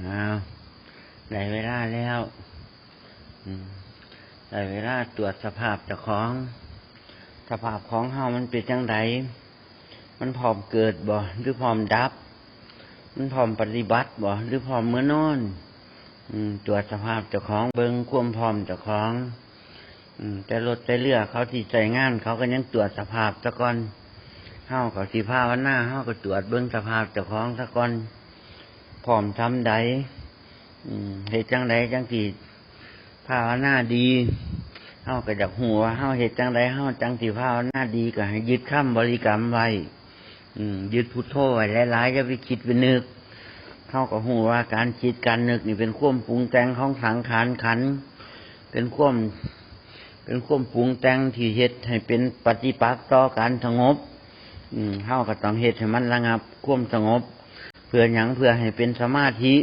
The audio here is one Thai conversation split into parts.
อ้าวได้เวลาแล้วได้เวลาตรวจสภาพเจ้าของ สภาพของเฮามันเป็นจังไดมันพร้อมเกิดบ่หรือพร้อมดับ มันพร้อมปฏิบัติบ่หรือพร้อมเมื่อนอนตรวจสภาพเจ้าของเบิงควมพร้อมเจ้าของแต่รถแต่เรือเขาที่ใจงาน เขาก็ยังตรวจสภาพซะกอนเฮาก็สิภาวันหน้าเฮาก็ตรวจเบิ่งสภาพเจ้าของซะกอน พร้อมทำใดเหตุจังใดจังสิภาวนาดีเฮาก็จากหัวาเฮาเหตุจังใดเฮาจังสิภาวนาดีก็ให้ยึดคำบริกรรมไว้ยึดพุทโธไว้หลายๆอย่าไปคิดไปนึกเขาก็หูว่าการคิดการนึกนี่เป็นควมปรุงแต่งของสังขารขัน เป็นควมเป็นควมปรุงแต่งที่เฮ็ดให้เป็นปฏิปักษ์ต่อการสงบเขาก็ต้องเฮ็ดให้มันระงับควมสงบ พื่อหยังเพื่อให้เป็นสมาธิ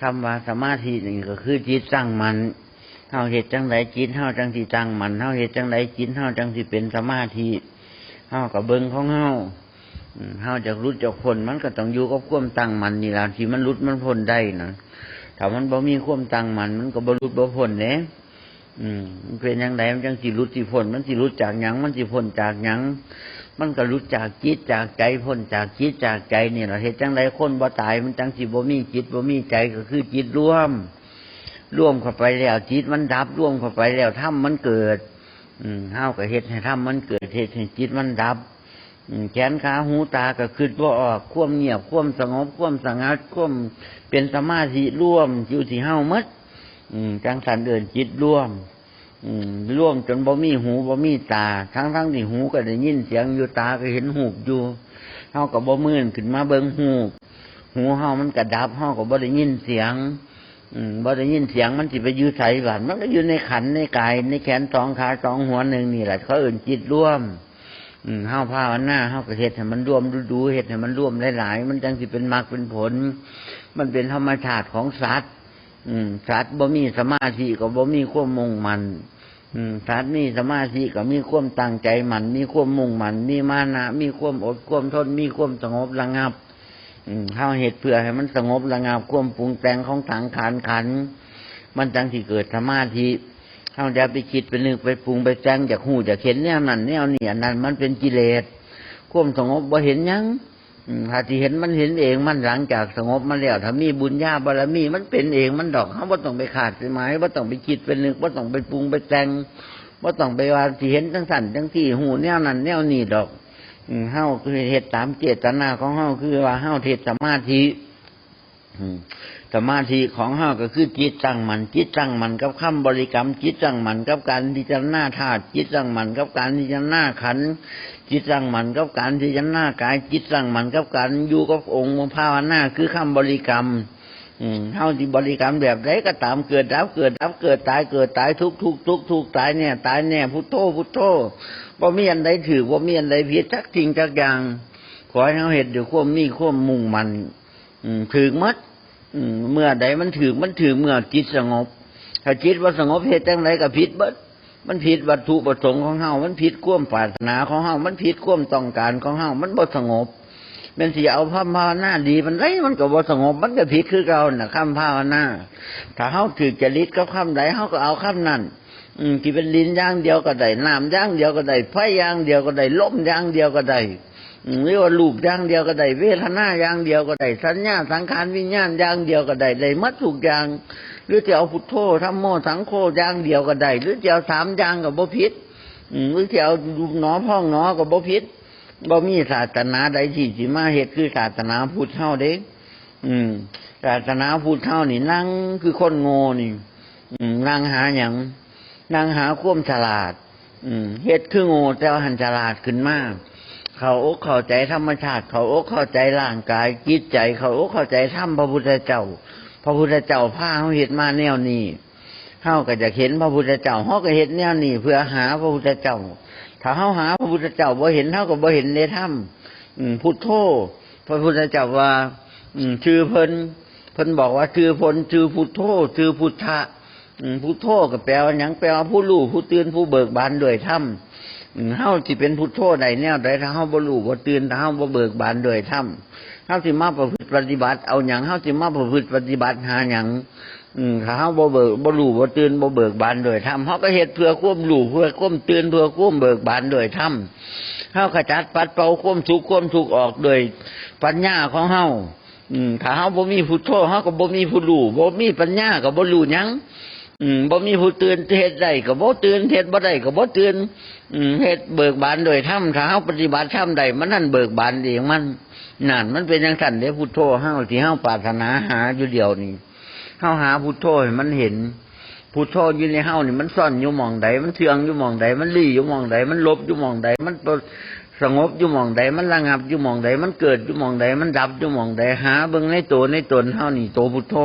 คำว่าสมาธินี่ก็คือจิตตั้งมันเฮาเฮ็ดจังไดจิตเฮาจังสิตั้งมันเฮาเฮ็ดจังไดจิตเฮาจังสิเป็นสมาธิเฮาก็เบิ่งของเฮาอืมเฮาจากรุดจากพ้นมันก็ต้องอยู่กับควมตั้งมันนี่ละที่มันรุดมันพ้นได้นะถ้ามันบ่มีควมตั้งมัน มันก็บ่รุดบ่พ้นเด้อืมมันเป็นจังไดมันจังสิรุดสิพ้นมันสิรุดจากหยังมันสิพ้นจากหยัง มันก็รุดจากจิตจากใจพ้นจากจิตจากใจเนี่ล่ะเฮ็ดจังไดคนบ่ตายมันจังสิบ่มีจิตบ่มีใจก็คือจิตร่วม ร่วมเข้าไปแล้วจิตมันดับร่วมเข้าไปแล้วธรรมมันเกิด อืมเฮาก็เฮ็ดให้ธรรมมันเกิดเฮ็ดให้จิตมันดับอืแขนขาหูตาก็คืดว่าออกควมเงียบควมสงบควมสงัดควมเป็นสมาธิร่วมอยู่ที่เฮ้ามัดจังสันเดินจิตร่วม ร่วมจนบ่มีหูบ่มีตา ทั้งทั้งที่หูก็ได้ยินเสียงอยู่ตาก็เห็นหูบอยู่เฮาก็บ่มื่นขึ้นมาเบิ่งหูบหูเฮามันกระดับเฮาก็บ่ได้ยินเสียง อืมบ่ได้ยินเสียงมันสิไปอยู่ไสบ้านมันก็อยู่ในขันในกายในแขนสองขาสองหัวหนึ่งนี่แหละเขาเอื่นจิตร่วม อืมเฮาภาวนาเฮาก็เฮ็ดให้มันร่วมดูๆเฮ็ดให้มันร่วมหลายๆมันจังสิเป็นมรรคเป็นผล มันเป็นธรรมชาติของสัตว์ อืมสัตว์บ่มีสมาธิก็บ่มีความมุ่งมันอืมสัตว์มีสมาธิก็มีความตั้งใจมันมีความมุ่งมันมีมานะมีความอดความทนมีความสงบระงับ อืมเฮาเฮ็ดเพื่อให้มันสงบระงับความปรุงแต่งของสังขารขัน มันจังสิเกิดสมาธิเฮาจะไปคิดไปนึกไปปรุงไปแจ้งจากหูจากเห็นแนวนั้นแนวนี้อันนั้น มันเป็นกิเลสความสงบบ่เห็นยัง อืมถ้าที่เห็นมันเห็นเองมันหลังจากสงบมาแล้วถ้ามีบุญญาบารมี มันเป็นเองมันดอกเฮาบ่ต้องไปขาดไปหมายบ่ต้องไปคิดไปนึกบ่ต้องไปปรุงไปแต่งบ่ต้องไปว่าที่เห็นจังสั่นจังที่หูแนวนั้นแนวนี้ดอกเฮาคือเฮ็ดตามเจตนาของเฮาคือว่าเฮาเทศสมาธิอืมสมาธิของเฮาก็คือจิตตั้งมันจิตตั้งมันกับคำบริกรรมจิตตั้งมันกับการพิจารณาธาตุจิตตั้งมันกับการพิจารณาขันธ์ จิตตั้งมันกับการพิจารณากาย จิตตั้งมันกับการอยู่กับองค์ภาวนาคือคำบริกรรมอืมเฮาที่บริกรรมแบบใดก็ตามเกิดดับเกิดดับเกิดตายเกิดตายทุกทุกทุกทุกตายเนี่ย ตายเนี่ยพุทโธพุทโธบ่มีอันใดถือบ่มีอันใดผิดจักจริงจักอย่างขอให้เฮาเฮ็ดด้วยความมีควมมุ่งมันอืถึงมัดเมื่อใดมันถือมันถือเมื่อจิตสงบ ถ้าจิตว่าสงบเหตุจังไรก็ผิดเบิด มันผิดวัตถุประสงค์ของเฮามันผิดความปรารถนาของเฮามันผิดความต้องการของเฮามันบ่สงบเป็นสิเอาพระภาวนาดีมันไรมันก็บ่สงบมันก็ผิดคือเก่าน่ะคำภาวนาถ้าเฮาถือจริตกับคำใดเฮาก็เอาคำนั้นอืมที่เป็นลิ้นย่างเดียวก็ได้น้ำย่างเดียวก็ได้ไฟย่างเดียวก็ได้ลมย่างเดียวก็ได้หรือว่ารูปอย่างเดียวก็ได้เวทนาอย่างเดียวก็ได้สัญญาสังขารวิญญาณอย่างเดียวก็ได้ได้มัดทุกอย่าง หรือจะเอาพุทโธธรรมโมสังโฆอย่างเดียวก็ได้หรือจะเอาสามอย่างกับบ่ผิดอืมหรือจะเอารูปหนอพ่องหนอกับบ่ผิดบ่มีศาสนาใดที่สิมาเฮ็ดคือศาสนาพุทธเฮาเด้อืมศาสนาพุทธเฮานี่นั่งคือคนโง่นี่ อืมนั่งหาหยังนั่งหาควมฉลาด อืมเฮ็ดคือโง่แต่วันฉลาดขึ้นมากเขาอกเข้าใจธรรมชาติ เขาอกเข้าใจร่างกายจิตใจ เขาอกเข้าใจธรรมพระพุทธเจ้า พระพุทธเจ้าพาเขาเห็นมาแนวนี้เฮาก็จะเห็นพระพุทธเจ้าเฮาก็เห็นแนวนี้เพื่อหาพระพุทธเจ้า ถ้าเฮาหาพระพุทธเจ้าบ่เห็นเฮาก็บ่เห็นในธรรมอืมพุทโธพระพุทธเจ้าว่าชื่อเพิ่นเพิ่นบอกว่าชื่อพลชื่อพุทโธชื่อพุทธะพุทโธก็แปลว่าหยังแปลว่าผู้รู้ผู้ตื่นผู้เบิกบานด้วยธรรมอืมเฮาสิเป็นพุทโธใดแนวใดถ้าเฮาบ่รู้บ่ตื่นถ้าเฮาบ่เบิกบานด้วยธรรมเฮาสิมาประพฤ ปฏิบัติ เอาหยังเฮาสิมาประพฤติปฏิบัติหาหยังอืมถ้าเฮาบ่เบิกบ่รู้บ่ตื่นบ่เบิกบานโดยธรรมเฮาก็เฮ็ดเพื่อความรู้เพื่อความตื่นเพื่อความเบิกบานโดยธรรมเฮาขจัดปัดเป่าความสุขความทุกข์ออกโดยปัญญาของเฮาถ้าเฮาบ่มีพุทโธเฮาก็บ่มีผู้รู้บ่มีปัญญาก็บ่รู้หยังบ่มีผู้ตื่นเฮ็ดได้ก็บ่ตื่นเฮ็ดบ่ได้ก็บ่ตื่นเฮ็ดเบิกบานโดยธรรมถ้าเฮาปฏิบัติธรรมได้มันนั่นเบิกบานเองมัน นั่นมันเป็นจังซั่นเด้พุทโธเฮาที่เฮาปรารถนาหาอยู่เดียวนี่เฮาหาพุทโธมันเห็นพุทโธอยู่ในเฮานี่มันซ่อนอยู่มองใดมันเทืองอยู่มองใดมันลี่อยู่มองใดมันลบอยู่มองใดมันสงบอยู่มองใดมันระงับอยู่มองใดมันเกิดอยู่มองใดมันดับอยู่มองใดหาเบิ่งในตัวในตนเฮานี่โตพุทโธ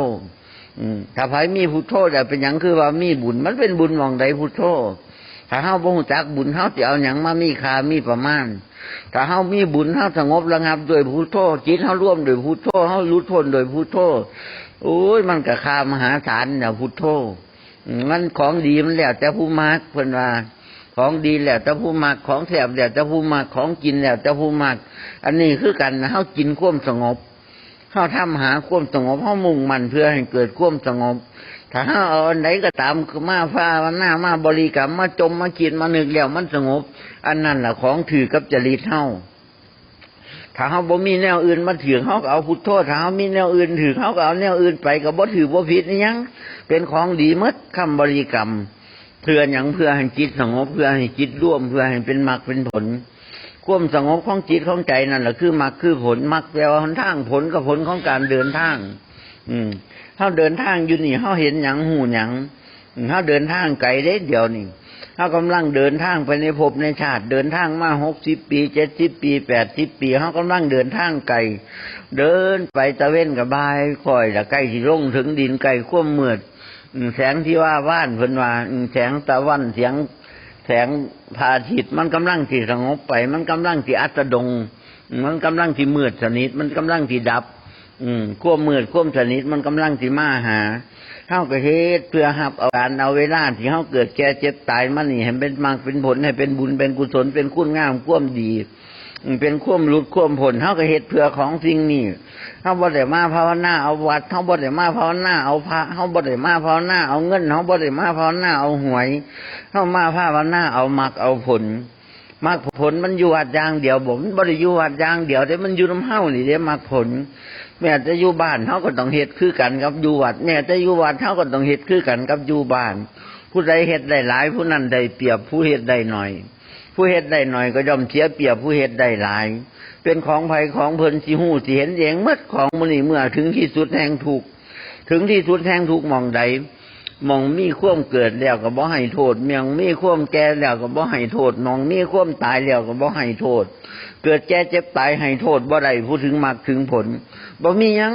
ถ้าไผมีพุทโธแต่เป็นหยังคือว่ามีบุญ มันเป็นบุญมองใดพุทโธถ้าเฮาบ่ฮู้จักบุญเฮาสิเอาหยังมามีคามีประมาณ ถ้าเฮามีบุญเฮาสงบระงับโดยพุทโธจิตเฮาร่วมโดยพุทโธเฮาหลุดพ้นโดยพุทโธโอ้ยมันก็คามหาศาลน่ะพุทโธมันของดีมันแล้วแต่ผู้มักเพิ่นว่าของดีแล้วแต่ผู้มักของแซ่บแล้วแต่ผู้มักของกินแล้วแต่ผู้มักอันนี้คือกันนะเฮากินควมสงบเขาทำหาควมสงบเขามุ่งมันเพื่อให้เกิดควมสงบ ถ้าเอาอันไหนก็ตามคือมาฟ้าวันหน้ามาบริกรรมมาจมมาคิดมาหนึกแล้วมันสงบ อันนั้นแหละของถือกับจริตเฮาถ้าเขาบ่มีแนวอื่นมาถือเขาก็เอาพุทโธถ้าเขามีแนวอื่นถือเขาก็เอาแนวอื่นไปก็บ่ถือบ่ผิดนี่ยัง เป็นของดีมดคำบริกรรม เพื่ออย่างเพื่อให้จิตสงบเพื่อให้จิตร่วมเพื่อให้เป็นมรรคเป็นผลควมสงบของจิตของใจนั่นแหละคือมรรคคือผลมรรคแปลว่าหนทางผลกับผลของการเดินทาง อืม เขาเดินทางอยู่นี่เขาเห็นหยังหูหยังเขาเดินทางไกลเด้เดียวนี่เขากำลังเดินทางไปในภพในชาติ เดินทางมาหกสิบปีเจ็ดสิบปีแปดสิบปีเขากำลังเดินทางไกลเดินไปตะเว้นกับบายคอยละใกล้ที่ลงถึงดินไกลขั้วมมือืมแสงที่ว่าว่านเพิ่นว่าแสงตะวันเสียงแสงพาทิตมันกำลังที่สงบไป มันกำลังที่อัสดง มันกำลังที่มืดสนิทมันกำลังที่ดับ อืมควบมืดควบสนิทมันกำลังที่มาหาเฮาก็เฮ็ดเพื่อหับเอาการเอาเวลาที่เฮาเกิดแก่เจ็บตายมันนี่ให้เป็นมากเป็นผลให้เป็นบุญเป็นกุศลเป็นคุณงามควมดีเป็นควมหลุดควมผลเฮาก็เฮ็ดเพื่อของสิ่งนี้เฮาบ่ได้มาภาวนาเอาวัดเฮาบ่ได้มาภาวนาเอาพระเฮาบ่ได้มาภาวนาเอาเงินเฮาบ่ได้มาภาวนาเอาหวยเข้ามาภาวนาเอามักเอาผลมักผลมันอยู่วัดอย่างเดียวผมบริอยู่วัดอย่างเดียวแต่มันอยู่น้ำเฮ้านี่เด้มักผล แม้จะอยู่บ้านเขาก็ต้องเฮ็ดคือกันกับอยู่วัด แม้จะอยู่วัดเขาก็ต้องเฮ็ดคือกันกับอยู่บ้าน ผู้ใดเฮ็ดได้หลาย ผู้นั้นได้เปรียบผู้เฮ็ดได้หน่อย ผู้เฮ็ดได้หน่อยก็ย่อมเสียเปรียบผู้เฮ็ดได้หลาย เป็นของภัยของเพลินสิหูสิเห็นเองเมื่อของมันนี่เมื่อถึงที่สุดแห่งถูกถึงที่สุดแห่งถูกมองใดมองมีควมเกิดแล้วก็บ่ให้โทษเมียงมีควมแก่แล้วก็บ่ให้โทษมองมีควมตายแล้วก็บ่ให้โทษ เกิดแก่เจ็บตายให้โทษบ่ได้พูดถึงมากถึงผล บ่มียัง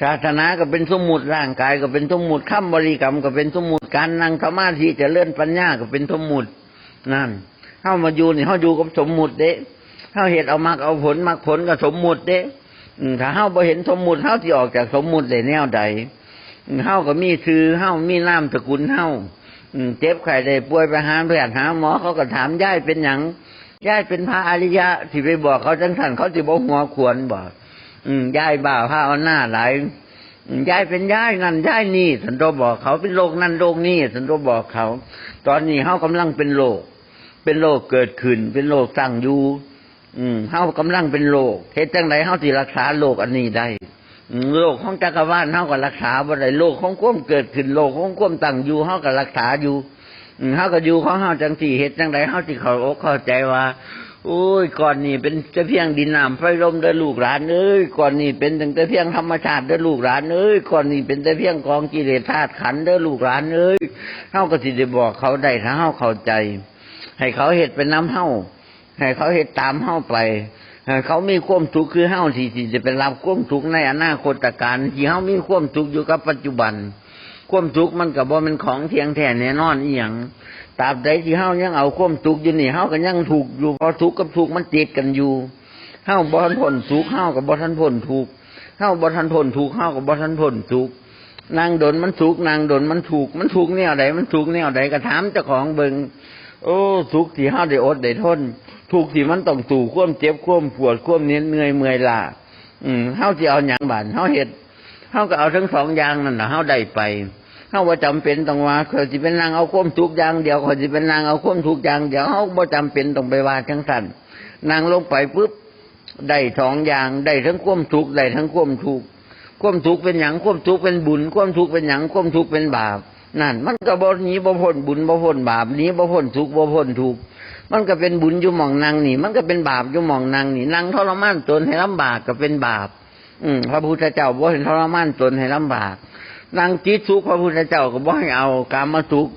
ศาสนาก็เป็นสมมุติร่างกายก็เป็นสมมุติคำบริกรรมก็เป็นสมมุติการนั่งสมาธิจะเลื่อนปัญญาก็เป็นสมมุตินั่นเฮามาอยู่นี่เฮาอยู่กับสมมุติเด้เฮาเฮ็ดเอามากเอาผลมากผลก็สมมุติเด้ถ้าเฮาบ่เห็นสมมุติเฮาสิออกจากสมมุติได้แนวใดเฮาก็มีชื่อเฮามีนามสกุลเฮาเจ็บไข้ได้ป่วยไปหาแพทย์หาหมอเขาก็ถามยายเป็นหยังยายเป็นพระอริยะที่ไปบอกเขาจังสันเขาสิบ่หัวขวนบอก อืมยายบ้าพระเอาหน้าไหลยายเป็นยายนั่นยายนี่สันโตบอกเขาเป็นโรคนั่นโรคนี่สันโตบอกเขา ตอนนี้เฮากำลังเป็นโรคเป็นโรคเกิดขึ้น เป็นโรคตั้งอยู่อืมเฮากำลังเป็นโรคเฮ็ดจังไดเฮาสิรักษาโรคอันนี้ได้โลกของจักรวาลเฮาก็รักษาบ่ได้โลกของความเกิดขึ้นโลกของความตั้งอยู่เฮาก็รักษาอยู่เฮาก็อยู่ของเฮาจังสี่เฮ็ดจังไดเฮาสิเข้าอกเข้าใจว่า โอ้ยก่อนนี้เป็นต่เพียงดินน้ำไฟลมเด้อลูกหลานเอ้ยก่อนนี้เป็นตั้งแต่เพียงธรรมชาติเด้อลูกหลานเอ้ยก่อนนี้เป็นแต่เพียงกองกิเลสธาตุขันเด้อลูกหลานเอ้ยเฮาก็สิได้บอกเขาได้ถ้าเฮาเข้าใจ ให้เขาเฮ็ดเป็นน้ำเฮาให้เขาเฮ็ดตามเฮาไปเขามีความทุกข์คือเฮาที่ที่จะเป็นรับความทุกข์ในอนาคตการที่เฮามีความทุกข์อยู่กับปัจจุบัน ความทุกข์มันก็บ่เป็นของเที่ยงแท้แน่นอนอีหยัง ตราบใดที่เฮายังเอาความทุกข์อยู่นี่เฮาก็ยังถูกข์อยู่พราะทุกข์กับทุกข์มันติดกันอยู่เฮาบ่ทันพ้นทุกข์เฮาก็บ่ทันพ้นทุกข์เฮาบ่ทันพ้นทุกข์เฮาก็บ่ทันพ้นทุกข์นางดนมันทุกข์นางดนมันถูกข์มันทุกข์แนวใดมันทุกข์แนวใดก็ถามเจ้าของเบิ่งโอ้ทุกข์ที่เฮาได้อดได้ทนทุกข์ที่มันต้องสู่ควมเจ็บควมปวดควมเหน็ดเหนื่อยเมื่อยล้าอืมเฮาสิเอาหยังบานเฮาเฮ็ดเฮาก็เอาทั้งสองอย่างนั่นน่ะเฮาได้ไป เฮาบ่าจำเป็นต้องว่าเขาสิเป็นนางเอาความทุกอย่างเดียวเขาสิเป็นนางเอาความทุกอย่างเดียวเฮาบ่จำเป็นต้องไปว่าจังซั่นนางลงไปปุ๊บได้สองอย่างได้ทั้งความทุกข์ได้ทั้งความทุกข์ความทุกข์เป็นหยังความทุกข์เป็นบุญความทุกข์เป็นหยังความทุกข์เป็นบาปนั่น มันก็บ่หนีบ่พ้นบุญบ่พ้นบาปหนีบ่พ้นทุกข์บ่พ้นทุกข์มันก็เป็นบุญอยู่หม่องนางนี่ มันก็เป็นบาปอยู่หม่องนางนี่นางทรมานตนให้ลำบากก็เป็นบาป อืมพระพุทธเจ้าบ่ให้ทรมานตนให้ลำบาก นางจิตสุขพระพุทธเจ้าก็บ่ให้เอากามมาสุข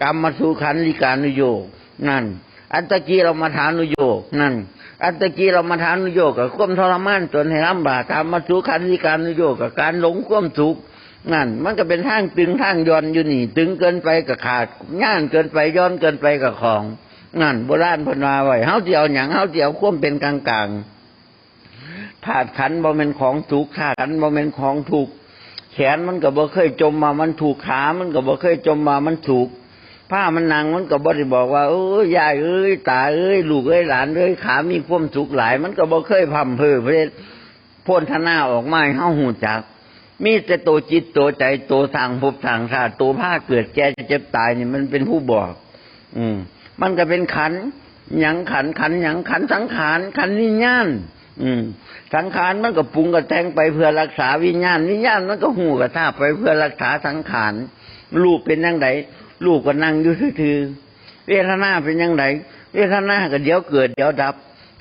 กามมาสุขันลิกานุโยกนั่น อันตตกีเรามาทานุโยกนั่นอันตตกีเรามาทานุโยกกับความทรมานตนให้ลำบากกามมาสุขันลิกานุโยกกับการหลงความสุขนั่น มันก็เป็นทางตึงทางย้อนอยู่นี่ ตึงเกินไปกับขาดง่านเกินไปย้อนเกินไปกับของนั่นโบราณพนาไว้เฮาเจียวหยังเฮาเจียวควมเป็นกลางกลางธาตุขันบ่แม่นของถูกธาตุขันบ่แม่นของถูก แขนมันก็บ่เคยจมมามันถูกขา มันก็บ่เคยจมมามันถูกผ้ามันนางมันก็บ่ได้บอกว่าเอ้ยยายเอ้ยตาเอ้ยลูกเอ้ยหลานเอ้ยขามีความสุขหลาย มันก็บ่เคยพร่ำเพ้อเพศพ่นทนาออกมาให้เฮาหูจัก มีแต่ตัวจิตตัวใจตัวทางภพทางชาติตัวผ้าเกิดแก่เจ็บตายเนี่ยมันเป็นผู้บอก อืม มันก็เป็นขันหยังขันขันหยังขันสังขารขันธ์วิญญาณ อืมสังขารมันก็ปรุงกระแทงไปเพื่อรักษาวิญญาณวิญญาณมันก็หูกระทาไปเพื่อรักษาสังขารรูปเป็นยังไงรูปก็นั่งอยู่ทื่อเวทนาเป็นยังไงเวทนาก็เดี๋ยวเกิดเดี๋ยวดับ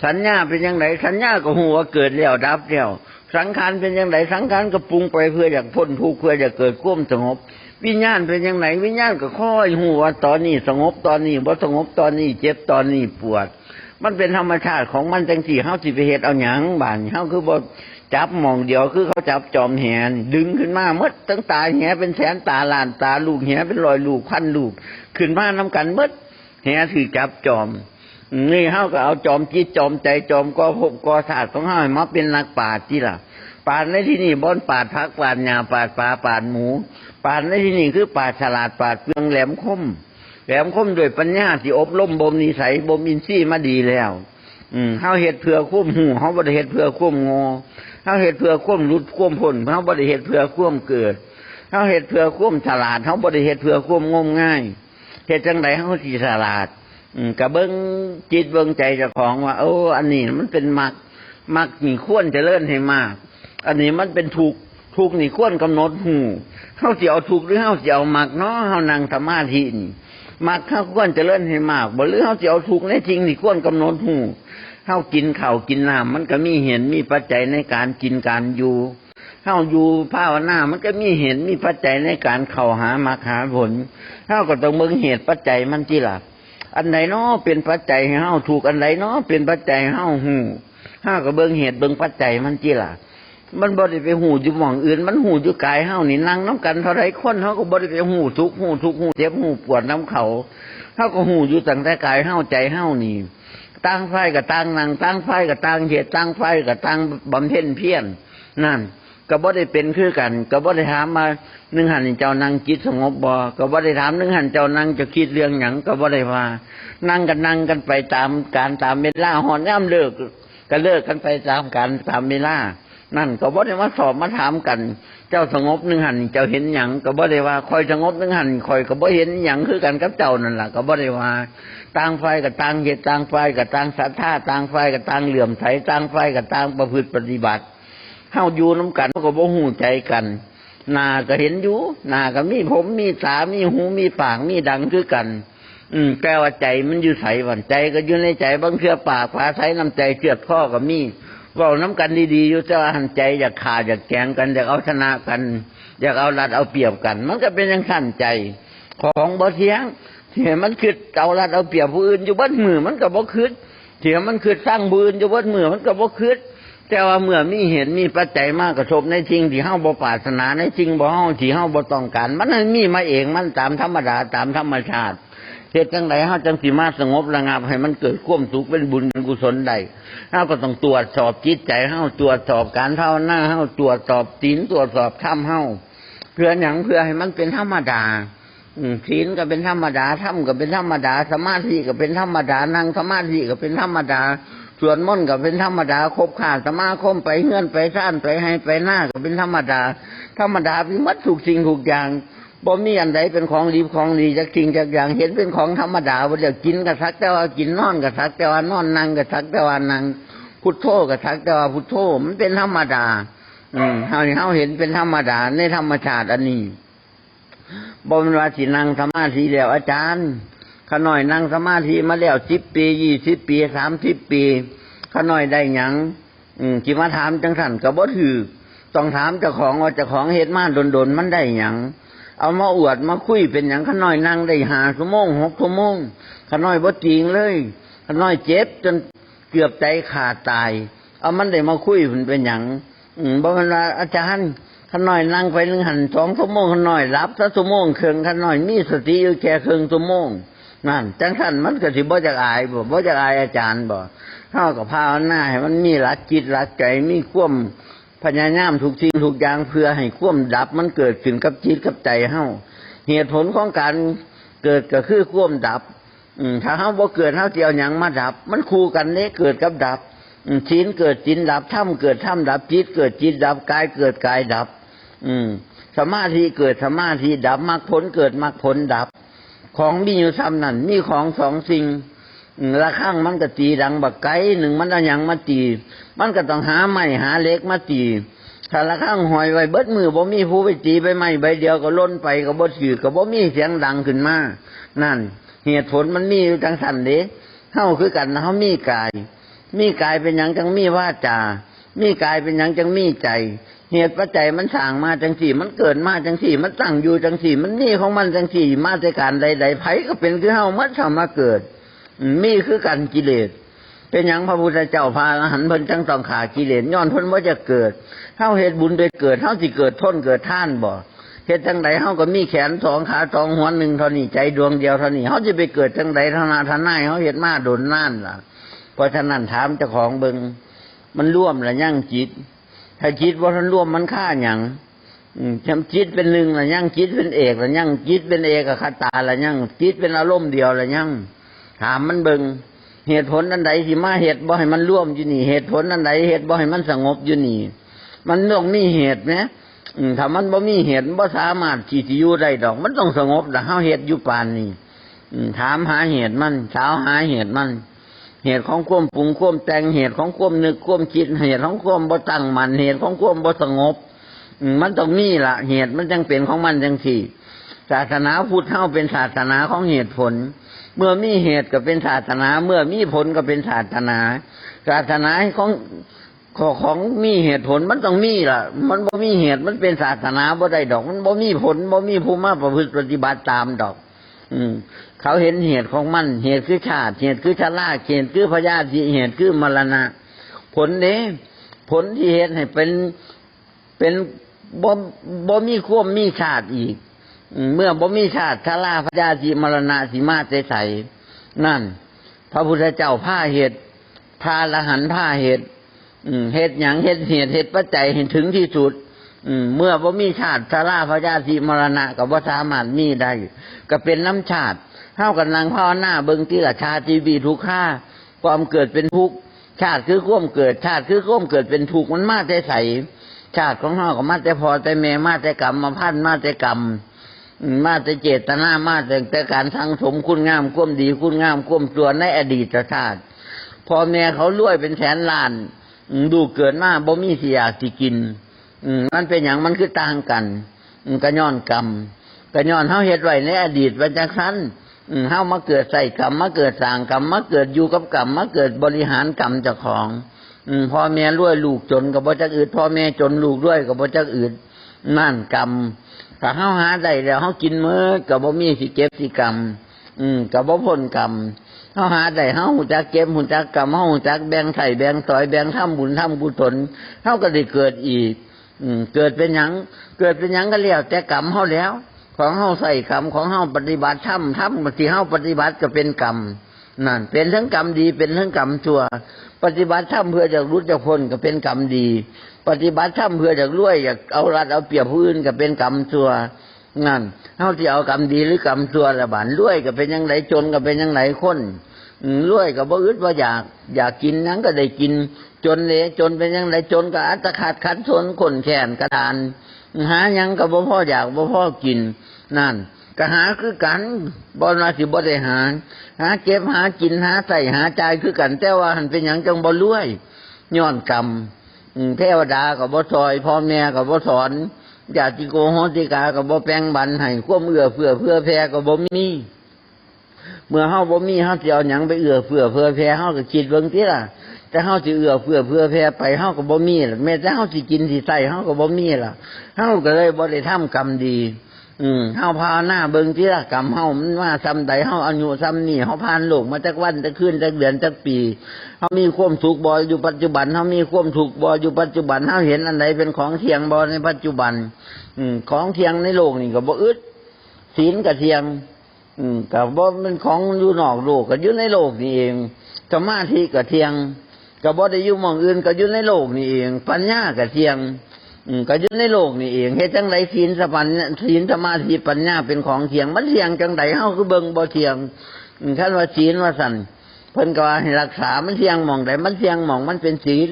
สัญญาเป็นยังไงสัญญาก็หูว่าเกิดแล้วดับแล้วสังขารเป็นยังไงสังขารก็ปรุงไปเพื่ออยากพ้นทุกข์เพื่ออยากเกิดควมสงบ วิญญาณเป็นยังไงวิญญาณก็ค่อยหูว่าตอนนี้สงบตอนนี้บ่สงบตอนนี้เจ็บตอนนี้ปวด มันเป็นธรรมชาติของมันจังสี่เฮาสิไปเฮ็ดเอาหยังบานเฮาคือบ่จับหมองเดียวคือเขาจับจอมแหนดึงขึ้นมาหมดตั้งตาแหเป็นแสนตาล้านตาลูกแหเป็นรอยลูกพันลูก ขึ้นมานํกันหมดแหถือจับจอมนี่เฮาก็เอาจอมจิตจอมใจจอมก็ภพก็ศาสตร์ของเฮามาเป็นนักปราชญ์ที่ล่ะปราในที่นี่บ่อนปราพักปราหญ้าปราปลาปราหมูปราในที่นี่คือปราชญ์ฉลาดปราเปลืองแหลมคม แหลมคมด้วยปัญญาที่อบรมบ่มนิสัยบ่มอินทรีย์มาดีแล้ว อืมเฮาเฮ็ดเพื่อควบหูเฮาบ่ได้เฮ็ดเพื่อควบงอเฮาเฮ็ดเพื่อควบรุดควบพ้นเฮาบ่ได้เฮ็ดเพื่อควบเกิดเฮาเฮ็ดเพื่อควบฉลาดเฮาบ่ได้เฮ็ดเพื่อควบงมง่ายเฮ็ดจังไดเฮาสิฉลาดอืมก็เบิ่งจิตเบิ่งใจเจ้าของว่าโอ้อันนี้มันเป็นมรรคมรรคนี่ควรเจริญให้มาก อันนี้มันเป็นทุกข์ทุกข์นี่ควรกำหนดหูเฮาสิเอาทุกข์หรือเฮาสิเอามรรคเนาะเฮานั่งสมาธินี่ มรรคเฮาควรเจริญให้มากบ่หรือเฮาสิเอาทุกในจริงนี่ควรกำหนดหูเฮากินข้าวกินน้ำมันก็มีเห็นมีปัจจัยในการกินการอยู่เฮาอยู่ภาวนา มันก็มีเห็นมีปัจจัยในการเข้าหามรรคหาผลเฮาก็ต้องเบิ่งเหตุปัจจัยมันที่หล่ะอันไหนเนาะเป็นปัจจัยให้เฮาถูกอันไหนเนาะเป็นปัจจัยให้เฮาหูเฮาก็เบิ่งเหตุเบิ่งปัจจัยมันจิล่ะ มันบ่ได้ไปหูอยู่หม่องอื่น มันหูอยู่กายเฮานี่นั่งน้ำกันเท่าไรคนเฮาก็บ่ได้ไปหูทุกหูทุกหูเจ็บหูปวดน้ำเขาเฮาก็หูอยู่ตั้งแต่กายเฮาใจเฮานี่ตั้งไฟกับตั้งนั่งตั้งไฟกับตั้งเหตุตั้งไฟกับตั้งบำเพ็ญเพียรนั่นก็บ่ได้เป็นคือกัน ก็บ่ได้ถามมาหนึ่งหันเจ้านั่งจิตสงบบ่ก็บ่ได้ถามหนึ่งหันเจ้านั่งจะคิดเรื่องหยังก็บ่ได้ว่า นั่งกันนั่งกันไปตามการตามเวลาหอนย่ำเลิกก็เลิกกันไปตามการตามเวลา นั่นก็บ่ได้มาสอบมาถามกัน เจ้าสงบหนึ่งหันเจ้าเห็นหยังก็บ่ได้ว่าคอยสงบหนึ่งหันคอยก็บ่เห็นหยังคือกันกับเจ้านั่นล่ะก็บ่ได้ว่าต่างไฟกับต่างเหตุต่างไฟกับต่างศรัทธาต่างไฟกับต่างเหลื่อมใสต่างไฟกับต่างประพฤติปฏิบัติเฮาอยู่น้ำกันก็บ่หูใจกันนาก็เห็นอยู่นาก็มีผมมีตามีหูมีปากมีดังคือกัน อืมแปลว่าใจมันอยู่ใสวันใจก็อยู่ในใจบางเทื่อปากภาใสน้ำใจเชือดข้อก็มี เว่าน้ำกันดีๆอยู่แต่ว่าหันใจอยากขาดอยากแกงกันอยากเอาชนะกัน อยากเอารัดเอาเปรียบกัน มันก็เป็นอย่างสั้นใจ ของบ่เทียงเถียมันคือเอารัดเอาเปรียบผู้อื่นอยู่บ้านมือมันก็บ่คืดเถียมันคือสร้างบืนอยู่บ้านมือมันก็บ่คืดแต่ว่าเมื่อมีเห็นมีปัจจัยมากกระทบในจริงที่เฮาบ่ปรารถนาในจริงบ่เฮาที่เฮาบ่ต้องการมันมีมาเองมันตามธรรมดาตามธรรมชาติเหตุจังไดเฮาจังสิมาสงบระงับให้มันเกิดความสุขเป็นบุญเป็นกุศลได้ เฮาก็ต้องตรวจสอบจิตใจเฮาตรวจสอบการภาวนาเฮาตรวจสอบศีลตรวจสอบธรรมเฮาเพื่อหยังเพื่อให้มันเป็นธรรมดาศีลก็เป็นธรรมดาธรรมก็เป็นธรรมดา สมาธิก็เป็นธรรมดานั่งสมาธิก็เป็นธรรมดาสวดมนต์ก็เป็นธรรมดาคบขาสมาคมไปเฮือนไปซ่านไปให้ไปหน้าก็เป็นธรรมดา ธรรมดาพิมัดถูกสิ่งถูกอย่าง บ่มีอันใดเป็นของดีของดีจากสิ่งจากอย่างเห็นเป็นของธรรมดาว่าจะกินก็ทักแต่ว่ากินนอนก็ทักแต่ว่านอนนั่งก็ทักแต่ว่านั่งพุทโธก็ทักแต่ว่าพุทโธมันเป็นธรรมดา อืมเฮานี่เฮาเห็นเป็นธรรมดาในธรรมชาติอันนี้บ่มันว่าสินั่งสมาธิแล้วอาจารย์ขน้อยนั่งสมาธิมาแล้วสิบปียี่สิบปีสามสิบปีขน้อยได้หยังอืมจิมาถามจังสันก็บ่ถือต้องถามเจ้าของว่าเจ้าของเฮ็ดมาโดนๆมันได้หยัง เอามาอวดมาคุยเป็นหยังขาน้อยนั่งได้หาชั่วโมงหกชั่วโมงขาน้อยบ่จริงเลยขาน้อยเจ็บจนเกือบใจขาดตาย เอามันได้มาคุยมันเป็นหยังบ่แมันว่าอาจารย์ขน้อยนั่งไปหนึ่งหันสองชั่วโมงขน้อยรับสักชั่วโมงครึ่งขน้อยมีสติอยู่แค่เครึ่งชั่วโมงนั่นจังสันมันก็สิบ่จักอายบ่บ่จักอายอาจารย์บ่เฮากับภาวนาให้มันมีหลักจิตหลักใจมีควม พยายามทุกสิ่งทุกอย่างเพื่อให้ควมดับมันเกิดขึ้นกับจิตกับใจเฮาเหตุผลของการเกิดก็คือควมดับ อืมถ้าเฮาบ่เกิดเฮาสิเอาหยังมาดับ มันคู่กันเด้เกิดกับดับอืมศีลเกิดศีลดับถ้ำเกิดถ้ำดับจิตเกิดจิตดับกายเกิดกายดับ อืมสมาธิเกิดสมาธิดับมรรคผลเกิดมรรคผลดับ ของมีอยู่ซ้ำนั่นมีของสองสิ่ง ละข้างมันก็ตีดังบักไก่หนึ่งมันอาหยังมาตี มันก็ต้องหาไม้หาเล็กมาตีถ้าละข้างหอยไว้เบิดมือบ่มีผู้ไปตีไปไม้ใบเดียวก็ล้นไปก็บ่ถือก็บ่มีเสียงดังขึ้นมา นั่น เหตุผลมันมีอยู่จังสันเด้เฮาคือกันนะเฮามีกาย มีกายเป็นหยังจังมีว่าจา มีกายเป็นหยังจังมีใจ เหตุปัจจัยมันสั่งมาจังสี่ มันเกิดมาจังสี่ มันตั้งอยู่จังสี่ มันมีของมันจังสี่ มาจากการใดๆไผก็เป็นคือเฮามันทำมาเกิด มีคือกันกิเลสเป็นหยังพระพุทธเจ้าพาอรหันเพิ่นจังต้องขากิเลสย้อนเพิ่นว่าจะเกิดเฮาเฮ็ดบุญโดยเกิดเฮาสิเกิดทนเกิดท่านบ่เฮ็ดจังไดเฮาก็มีแขนสองขาสองหัวหนึ่งเท่านี้ใจดวงเดียวเท่านี้เฮาจะไปเกิดจังไดเท่านาทนายเฮาเฮ็ดมาโดนน่านล่ะ เพราะฉะนั้นถามเจ้าของเบิงมันร่วมละยั่งจิต ถ้าจิตว่าท่านร่วมมันค่าอย่างจำจิตเป็นหนึ่งละยั่งจิตเป็นเอกละยั่งจิตเป็นเอกคตาละยั่งจิตเป็นอารมณ์เดียวละยั่ง ถามมันเบิงเหตุผลอันใดที่มาเหตุบ่ให้มันร่วมอยู่นี่เหตุผลอันใดเหตุบ่ให้มันสงบอยู่นี่ มันต้องมีเหตุนะอืมถ้ามันบ่มีเหตุบ่สามารถที่จะอยู่ได้ดอก มันต้องสงบแต่เฮาเหตุอยู่ปานนี้อืมถามหาเหตุมันสาวหาเหตุมัน เหตุของควมปรุงควมแต่งเหตุของควมนึกควมคิดเหตุของควมบ่ตั้งมันเหตุของควมบ่สงบมมันต้องมีละเหตุมันจังเป็นของมันจังสี่ศาสนาพุทธเท่าเป็นศาสนาของเหตุผล เมื่อมีเหตุก็เป็นศาสนา เมื่อมีผลก็เป็นศาสนา ศาสนาของของของมีเหตุผลมันต้องมีล่ะ มันบ่มีเหตุมันเป็นศาสนาบ่ได้ดอก มันบ่มีผลบ่มีภูมิมาประพฤติปฏิบัติตามดอก อืม เขาเห็นเหตุของมัน เหตุคือชาติ เหตุคือชราเหตุคือพยาธิเหตุคือมรณะ ผลเนี้ผลที่เหตุให้เป็นเป็นบ่บ่มีควมมีชาติอีก เมื่อบ่มีชาติชราพยาธิมรณะสีมาใสใสนั่น พระพุทธเจ้าผ้าเหตุพาละหันผ้าเหตุเหตุหยังเหตุเหตุเหตุปัจจัยเห็นถึงที่สุดเมื่อบ่มีชาติชราพยาธิมรณะกับว่าสามารถมีได้ก็เป็นน้ำชาติเท่ากันลังภาวนาเบิงที่ละชาติวีทุกข์ค่าความเกิดเป็นทุกข์ชาติคือควมเกิด ชาติคือควมเกิดเป็นทุกข์มันมาแต่ใสชาติของเฮาก็มาแต่พอแต่แม่มาแต่กรรมมาพันมาแต่กรรม มาแต่เจตนามาแต่แต่การสังสมคุณงามความดีคุณงามความชั่วในอดีตชาติพ่อแม่เขารวยเป็นแสนล้านดูเกิดมาบ่มีสิอยากสิกินมันเป็นอย่างมันคือต่างกันอืมก็ย้อนกรรมก็ย้อนเฮาเฮ็ดไว้ในอดีตว่าจังซั่นอืมเฮามาเกิดใส่กรรมมาเกิดสร้างกรรมมาเกิดอยู่กับกรรมมาเกิดบริหารกรรมเจ้าของพ่อแม่รวยลูกจนก็บ่จักอืดพ่อแม่จนลูกรวยก็บ่จักอืดนั่นกรรม ถ้าเฮาหาได้แล้วเฮากินมื้อก็บ่มีสิเก็บสิกรรม อืมก็บ่พ้นกรรมเฮาหาได้เฮาหูจักเก็บหูจักกรรมเฮาหูจักแบ่งไถ่แบ่งสอยแบ่งทำบุญทำกุศลเฮาก็ได้เกิดอีก อืมเกิดเป็นหยังเกิดเป็นหยังก็แล้วแต่กรรมเฮาแล้ว ของเฮาใส่กรรมของเฮาปฏิบัติทำทำที่เฮาปฏิบัติก็เป็นกรรมนั่นเป็นทั้งกรรมดีเป็นทั้งกรรมชั่ว ปฏิบัติทำเพื่อจะรู้จะพ้นก็เป็นกรรมดี ปฏิบัติทำเพื่อจะรวยอยากเอารัดเอาเปรียบผู้อื่นก็เป็นกรรมชั่วนั่นเฮาที่เอากรรมดีหรือกรรมชั่วละบานรวยก็เป็นยังไงจนก็เป็นยังไงคนรวยก็บ่อึดว่าอยากอยากกินหยังก็ได้กิน จนเลยจนเป็นยังไงจนก็อัตขาดขันทนขนแขนกระดานหายังก็บ่พ่ออยากบ่พ่อกิน นั่นก็หาคือกันบ่ว่าสิบ่ได้หา หาเก็บหากินหาใส่หาใจคือกัน แต่ว่าหันเป็นหยังจังบ่รวยย้อนกรรม เทวดากับบ่ซอยพ่อแม่กับบ่สอนญาติโกโหติกากับบ่แปลงบันให้ควมเอื้อเพื่อเพื่อแผ่ก็บ่มี เมื่อเฮาบ่มีเฮาสิเอาหยังไปเอื้อเพื่อเพื่อแผ่เฮาก็คิดเบิ่งติล่ะแต่เฮาสิเอื้อเพื่อเพื่อแผ่ไปเฮาก็บ่มีล่ะแม้แต่เฮาสิกินสิใส่เฮาก็บ่มีล่ะเฮาก็เลยบ่ได้ทำกรรมดี อืมเฮาพาหน้าเบิงที่ละกรรมเฮามันว่าซ้ำใดเฮาอายุซ้ำนี่เฮาผ่านโลกมาจากวันจากคืนจากเดือนจากปีเฮามีความสุขบ่อยู่ปัจจุบันเฮามีความทุกข์บ่อยู่ปัจจุบันเฮาเห็นอันใดเป็นของเที่ยงบ่ในปัจจุบัน อืมของเที่ยงในโลกนี่ก็บ่อึดศีลก็เที่ยง อืมก็บ่เป็นของอยู่นอกโลกก็อยู่ในโลกนี่เองสมาธิก็เที่ยงก็บ่ได้อยู่หม่องอื่นก็อยู่ในโลกนี่เอง ปัญญาก็เที่ยง ก็อยู่ในโลกนี่เองเฮ็ดจังไดศีลสปัญญาศีลสมาธิปัญญาเป็นของเทียงมันเทียงจังไดเฮาคือเบิ่งบ่เทียงอืมคันว่าศีลว่าสั่นเพิ่นก็ว่าให้รักษามันเทียงหม่องใดมันเทียงหม่องมันเป็นศีล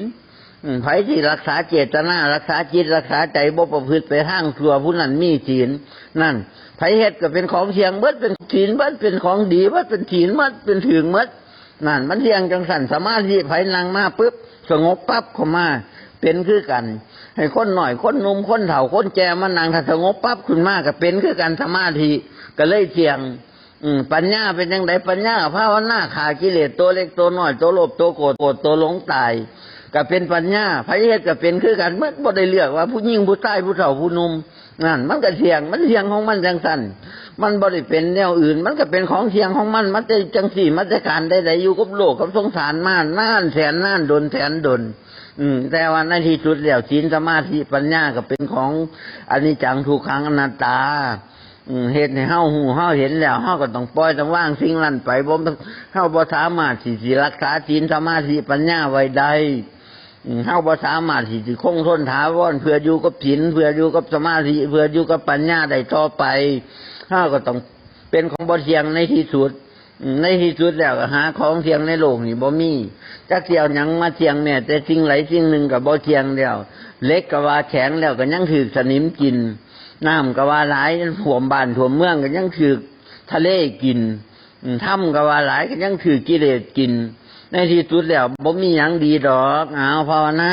ไผที่รักษาเจตนารักษาจิตรักษาใจบ่ประพฤติไปทางชั่วผู้นั้นมีศีลนั่นไผเฮ็ดก็เป็นของเทียงเบิดเป็นศีลเบิดเป็นของดีเบิดเป็นศีลเบิดเป็นถึงเบิดนั่นมันเทียงจังสั่นสมาธิไผนั่งมาปึ๊บสงบปั๊บเข้ามาเป็นคือกัน ให้คนหน่อยคนนุ่มคนเฒ่าคนแก่มานั่งถ้าสงบปั๊บขึ้นมากก็เป็นคือกันสมาธิก็เลยเที่ยง อืมปัญญาเป็นยังไงปัญญาภาวนาขากิเลสตัวเล็กตัวน้อยตัวโลภตัวโกรธโกรธตัวหลงตายก็เป็นปัญญาพระเทศก็เป็นคือกันเมื่อบ่ได้เลือกว่าผู้หญิงผู้ชายผู้เฒ่าผู้นุ่มนั่นมันก็เที่ยงมันเที่ยงของมันจังสันมันบ่ได้เป็นแนวอื่น มันก็เป็นของเที่ยงของมัน มันจะจังสี่มันจะการได้ใดอยู่กับโลกกับสงสารมากนานแสนนานดนแสนดน อืม แต่ว่าในที่สุดแล้วศีลสมาธิปัญญาก็เป็นของอันนี้จังทุกขังอนัตตาเฮ็ดให้เฮาหูเฮาเห็นแล้วเฮาก็ต้องปล่อยต้องว่างสิ่งนั้นไปบ่เฮาบ่สามารถสิสิรักษาศีลสมาธิปัญญาไว้ได้เฮาบ่สามารถสิสิคงทนถาวรเพื่ออยู่กับศีลเพื่ออยู่กับสมาธิเพื่ออยู่กับปัญญาได้ต่อไปเฮาก็ต้องเป็นของบ่เที่ยงในที่สุดอ ในที่สุดแล้วหาของเที่ยงในโลกนี่บ่มีจักเทียวยังมาเที่ยงแม่แต่สิ่งไหลสิ่งหนึ่งก็บ่เที่ยงแล้วเล็กกว่าแข็งแล้วก็ยังถูกสนิมกินน้ำกว่าหลายถ่วมบ้านถ่วมเมืองก็ยังถือทะเลกินถ้ำกว่าหลายก็ยังถือกิเลสกิน ในที่สุดแล้วบ่มีหยังดีดอกเอาภาวนา